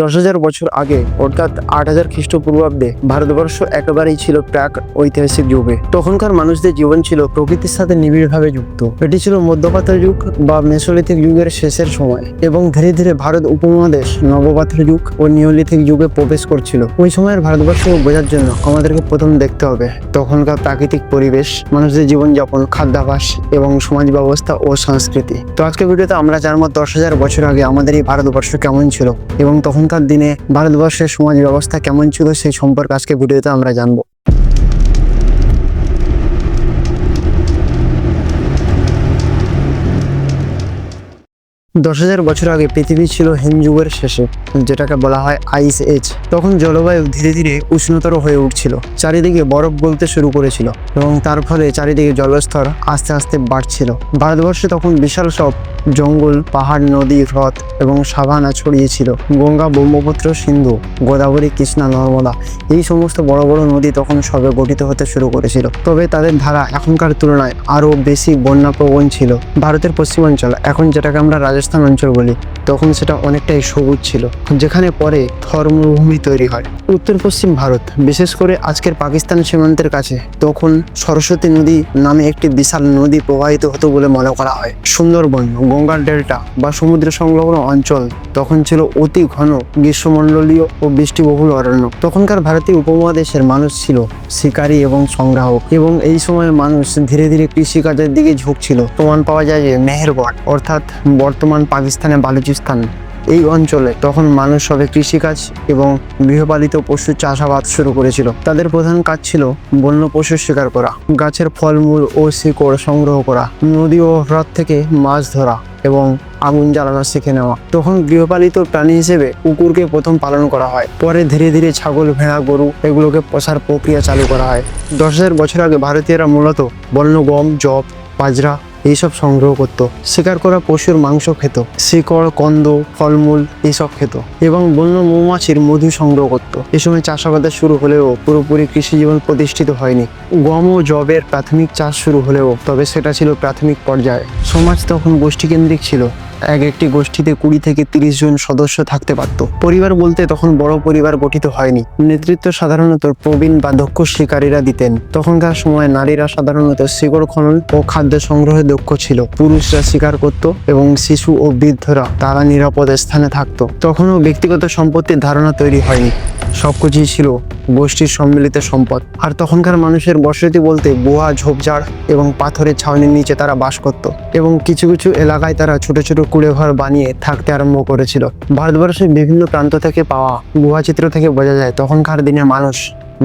দশ হাজার বছর আগে, অর্থাৎ আট হাজার খ্রিস্টপূর্বাব্দে, ভারতবর্ষ একেবারেই ছিল প্রাক ঐতিহাসিক যুগে। তখনকার মানুষদের জীবন ছিল প্রকৃতির সাথে নিবিড়ভাবে যুক্ত। এটি ছিল মধ্যপাতের যুগ বা মেসোলিথিক যুগের শেষের সময় এবং ধীরে ধীরে ভারত উপমহাদেশ নবপাথর যুগ ও নিওলিথিক যুগে প্রবেশ করছিল। ওই সময়ের ভারতবর্ষ বোঝার জন্য আমাদেরকে প্রথম দেখতে হবে। তখনকার প্রাকৃতিক পরিবেশ, মানুষদের জীবনযাপন, খাদ্যাভাস এবং সমাজ ব্যবস্থা ও সংস্কৃতি। তো আজকে ভিডিওতে আমরা জানব দশ হাজার বছর আগে আমাদের এই ভারতবর্ষ কেমন ছিল এবং তখনকার দিনে ভারতবর্ষের সমাজ ব্যবস্থা কেমন ছিল সেই সম্পর্কে আজকে ভিডিওতে আমরা জানব। দশ হাজার বছর আগে পৃথিবী ছিল হিম যুগের শেষে, যেটাকে বলা হয় আইস এজ তখন জলবায়ু ধীরে ধীরে উষ্ণতর হয়ে উঠছিল, চারিদিকে বরফ গলতে শুরু করেছিল এবং তার ফলে চারিদিকে জলস্তর আস্তে আস্তে বাড়ছিল। ভারতবর্ষে তখন বিশাল সব জঙ্গল, পাহাড়, নদী, হ্রদ এবং সাভানা ছড়িয়েছিল গঙ্গা, ব্রহ্মপুত্র, সিন্ধু, গোদাবরী, কৃষ্ণা, নর্মদা এই সমস্ত বড় বড় নদী তখন সবে গঠিত হতে শুরু করেছিল। তবে তাদের ধারা এখনকার তুলনায় আরও বেশি বন্যাপ্রবণ ছিল। ভারতের পশ্চিমাঞ্চল, এখন যেটাকে আমরা অঞ্চল বলি, তখন সেটা অনেকটাই সবুজ ছিল, যেখানে পরে থর মরুভূমি তৈরি হয়। উত্তর পশ্চিম ভারত, বিশেষ করে আজকের পাকিস্তান সীমান্তের কাছে, তখন সরস্বতী নদী নামে একটি বিশাল নদী প্রবাহিত হতো বলে মনে করা হয়। সুন্দরবন, গঙ্গার ডেল্টা বা সমুদ্র সংলগ্ন অঞ্চল, তখন ছিল অতি ঘন গ্রীষ্মমণ্ডলীয় ও বৃষ্টিবহুল অরণ্য। তখনকার ভারতীয় উপমহাদেশের মানুষ ছিল শিকারী এবং সংগ্রাহক, এবং এই সময় মানুষ ধীরে ধীরে কৃষিকাজের দিকে ঝুঁকছিল। প্রমাণ পাওয়া যায় যে মেহেরগড় অর্থাৎ বর্তমান পাকিস্তানে বালুচিস্তান। এই অঞ্চলে তখন মানুষ সবে কৃষিকাজ এবং গৃহপালিত পশু চাষাবাদ শুরু করেছিল। তাদের প্রধান কাজ ছিল বন্য পশু শিকার করা, গাছের ফলমূল ও শিকড় সংগ্রহ করা, নদী ও হ্রদ থেকে মাছ ধরা এবং আগুন জ্বালানো শিখে নেওয়া। তখন গৃহপালিত প্রাণী হিসেবে কুকুরকে প্রথম পালন করা হয়। পরে ধীরে ধীরে ছাগল, ভেড়া, গরু এগুলোকে পোষার প্রক্রিয়া চালু করা হয়। দশ হাজার বছর আগে ভারতীয়রা মূলত বন্য গম জব বাজরা এইসব সংগ্রহ করত। শিকার করা পশুর মাংস খেত। শিকড়, কন্দ, ফলমূল এইসব খেত এবং বন্য মৌমাছির মধু সংগ্রহ করত। এ সময় চাষাবাদের শুরু হলেও পুরোপুরি কৃষি জীবন প্রতিষ্ঠিত হয়নি। গম ও জবের প্রাথমিক চাষ শুরু হলেও, তবে সেটা ছিল প্রাথমিক পর্যায়ে। সমাজ তখন গোষ্ঠীকেন্দ্রিক ছিল। এক একটি গোষ্ঠীতে কুড়ি থেকে তিরিশ জন সদস্য থাকতে পারত। পরিবার বলতে তখন বড় পরিবার গঠিত হয়নি। নেতৃত্ব সাধারণত প্রবীণ বা দক্ষ শিকারীরা দিতেন। তখনকার সময় নারীরা সাধারণত শিকড় খনন ও খাদ্য সংগ্রহে দক্ষ ছিল। পুরুষরা শিকার করত এবং শিশু ও বৃদ্ধরা তারা নিরাপদ স্থানে থাকতো। তখনও ব্যক্তিগত সম্পত্তির ধারণা তৈরি হয়নি। সবকিছুই ছিল গোষ্ঠীর সম্মিলিত সম্পদ। আর তখনকার মানুষের বসতি বলতে গুহা, ঝোপঝাড় এবং পাথরের ছাউনির নিচে তারা বাস করত। এবং কিছু কিছু এলাকায় তারা ছোট ছোট কুড়ে ঘর বানিয়ে থাকতে আরম্ভ করেছিল। ভারতবর্ষের বিভিন্ন প্রান্ত থেকে পাওয়া গুহা চিত্র থেকে বোঝা যায়, তখনকার দিনে মানুষ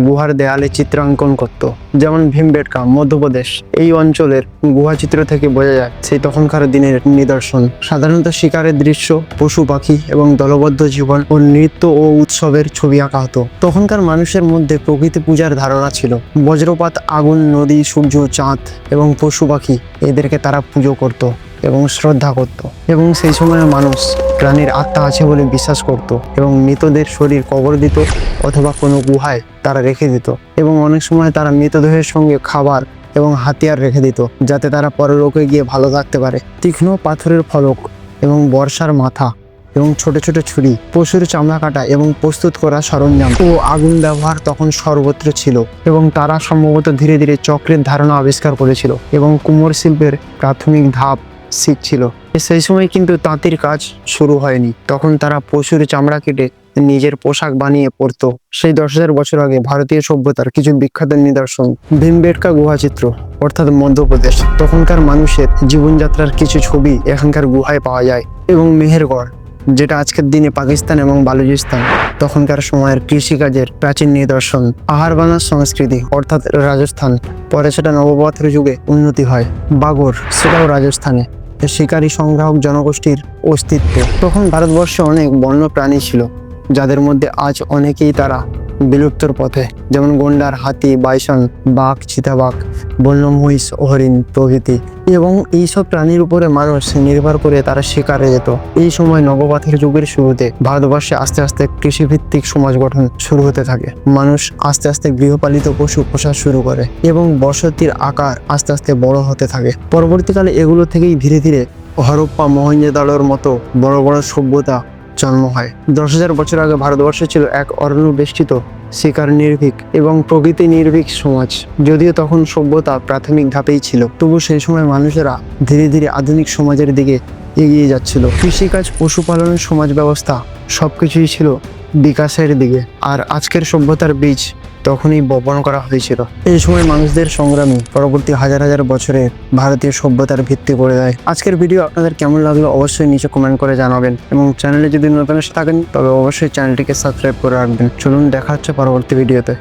গুহার দেয়ালে চিত্রাঙ্কন করত। যেমন ভীমবেটকা, মধ্যপ্রদেশ, এই অঞ্চলের গুহা চিত্র থেকে বোঝা যায়, সেই তখনকার দিনের নিদর্শন। সাধারণত শিকারের দৃশ্য, পশু, পাখি এবং দলবদ্ধ জীবন ও নৃত্য ও উৎসবের ছবি আঁকা হতো। তখনকার মানুষের মধ্যে প্রকৃতি পূজার ধারণা ছিল। বজ্রপাত, আগুন, নদী, সূর্য, চাঁদ এবং পশু, পাখি এদেরকে তারা পুজো করত। এবং শ্রদ্ধা করত। এবং সেই সময়ের মানুষ প্রাণীর আত্মা আছে বলে বিশ্বাস করত এবং মৃতদের শরীর কবর দিত অথবা কোনো গুহায় তারা রেখে দিত। এবং অনেক সময় তারা মৃতদেহের সঙ্গে খাবার এবং হাতিয়ার রেখে দিত, যাতে তারা পরলোকে গিয়ে ভালো থাকতে পারে। তীক্ষ্ণ পাথরের ফলক এবং বর্ষার মাথা এবং ছোট ছোট ছুরি, পশুর চামড়া কাটা এবং প্রস্তুত করা সরঞ্জাম ও আগুন ব্যবহার তখন সর্বত্র ছিল এবং তারা সম্ভবত ধীরে ধীরে চক্রের ধারণা আবিষ্কার করেছিল এবং কুমোর শিল্পের প্রাথমিক ধাপ শিখছিল সেই সময় কিন্তু তাঁতির কাজ শুরু হয়নি। তখন তারা পশুর চামড়া কেটে নিজের পোশাক বানিয়ে পরতো। সেই দশ হাজার বছর আগে ভারতীয় সভ্যতার কিছু বিখ্যাত নিদর্শন, ভীমবেটকা গুহাচিত্র, অর্থাৎ মধ্যপ্রদেশ। তখনকার মানুষের জীবনযাত্রার কিছু ছবি এখানকার গুহায় পাওয়া যায় এবং মেহেরগড়, যেটা আজকের দিনে পাকিস্তান এবং বালুচিস্তান, তখনকার সময়ের কৃষিকাজের প্রাচীন নিদর্শন। আহার বানার সংস্কৃতি, অর্থাৎ রাজস্থান, পরে সেটা নবপাথর যুগে উন্নতি হয়। বাগর, সেটাও রাজস্থানে। শিকারী সংগ্রাহক জনগোষ্ঠীর অস্তিত্ব। তখন ভারতবর্ষে অনেক বন্য প্রাণী ছিল, যাদের মধ্যে আজ অনেকেই তারা বিলুপ্তর পথে। যেমন গন্ডার, হাতি, বাইসন, বাঘ, চিতাবাঘ বন্য মহিষ হরিণ প্রভৃতি। এবং এইসব প্রাণীর উপরে মানুষ নির্ভর করে তারা শিকারে যেত। এই সময় নবপাথের যুগের শুরুতে ভারতবর্ষে আস্তে আস্তে কৃষিভিত্তিক সমাজ গঠন শুরু হতে থাকে। মানুষ আস্তে আস্তে গৃহপালিত পশু পোষা শুরু করে এবং বসতির আকার আস্তে আস্তে বড় হতে থাকে। পরবর্তীকালে এগুলো থেকেই ধীরে ধীরে হরপ্পা মহেঞ্জোদাড়োর মতো বড় বড় সভ্যতা জন্ম হয়। দশ হাজার বছর আগে ভারতবর্ষে ছিল এক অরণ্য বেষ্টিত শিকার নির্ভীক এবং প্রকৃতি নির্ভীক সমাজ। যদিও তখন সভ্যতা প্রাথমিক ধাপেই ছিল, তবু সেই সময় মানুষেরা ধীরে ধীরে আধুনিক সমাজের দিকে এগিয়ে যাচ্ছিল। কৃষিকাজ পশুপালনের সমাজ ব্যবস্থা সবকিছুই ছিল বিকাশের দিকে। আর আজকের সভ্যতার বীজ তখনই বপন করা হয়েছিল। এই সময় মানুষদের সংগ্রামে পরবর্তী হাজার হাজার বছরে ভারতীয় সভ্যতার ভিত্তি করে দেয় আজকের ভিডিও আপনাদের কেমন লাগল অবশ্যই নিচে কমেন্ট করে জানাবেন এবং চ্যানেলে যদি নতুন এসে থাকেন, তবে অবশ্যই চ্যানেলটিকে সাবস্ক্রাইব করে রাখবেন। চলুন দেখা হচ্ছে পরবর্তী ভিডিওতে